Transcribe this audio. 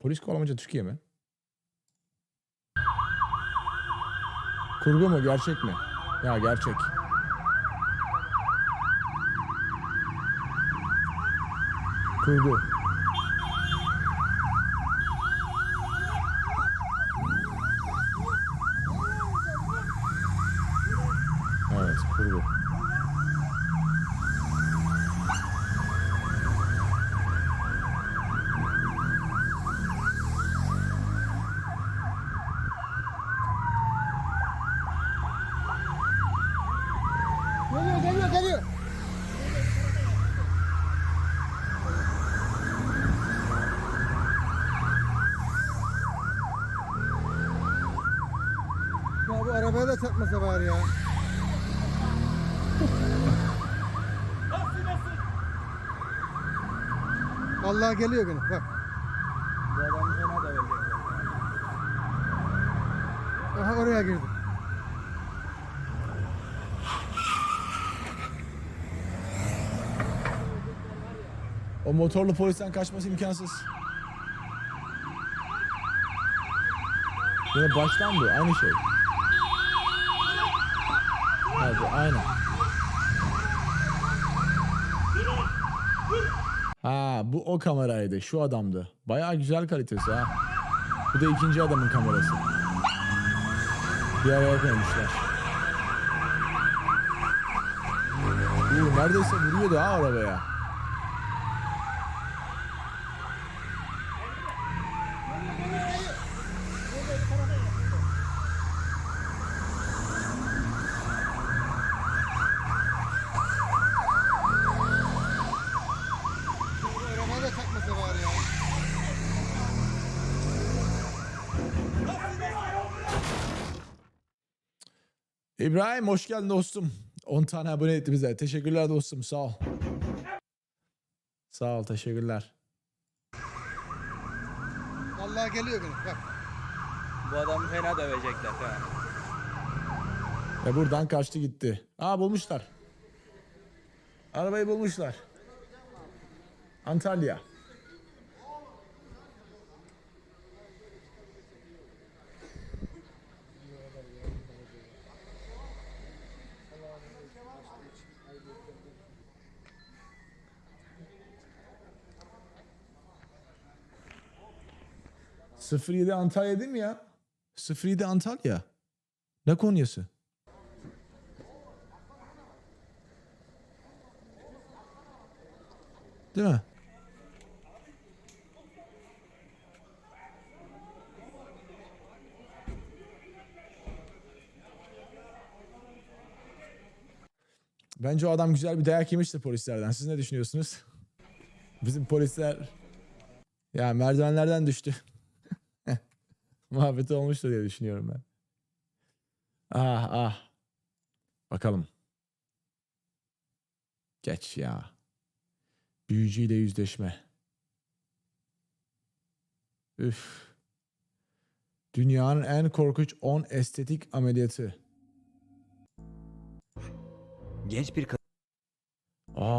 Polis kovalamaca Türkiye mi? Kurgu mu gerçek mi? Ya gerçek. Kurgu. Evet kurgu. Geliyor geliyor geliyor. Ya bu arabaya da çarpmasa bari ya. Allah geliyor gene bak. Bu adamı fena dövecekler. Aha oraya girdi. O motorlu polisten kaçması imkansız. Yine baştan bu. Aynı şey. Bu aynen. Ha bu o kameraydı. Şu adamdı. Bayağı güzel kalitesi ha. Bu da ikinci adamın kamerası. Bir araya koymuşlar. Uuu neredeyse vuruyordu ha arabaya. Bu arabaya da çarpmasa bari ya. İbrahim hoş geldin dostum. 10 tane abone etti bize. Teşekkürler dostum. Sağ ol. Sağ ol. Teşekkürler. Allah geliyor gene bak. Bu adamı fena dövecekler. Ha. Ve buradan kaçtı gitti. Aa bulmuşlar. Arabayı bulmuşlar. Antalya. Sıfır yedi Antalya değil mi ya? 07 Antalya. Ne Konya'sı? Değil mi? Bence o adam güzel bir dayak yemiştir polislerden. Siz ne düşünüyorsunuz? Bizim polisler ya merdivenlerden düştü. Muhabbeti olmuştur diye düşünüyorum ben. Ah ah. Bakalım. Geç ya. Büyücüyle yüzleşme. Üf. Dünyanın en korkunç 10 estetik ameliyatı. Genç bir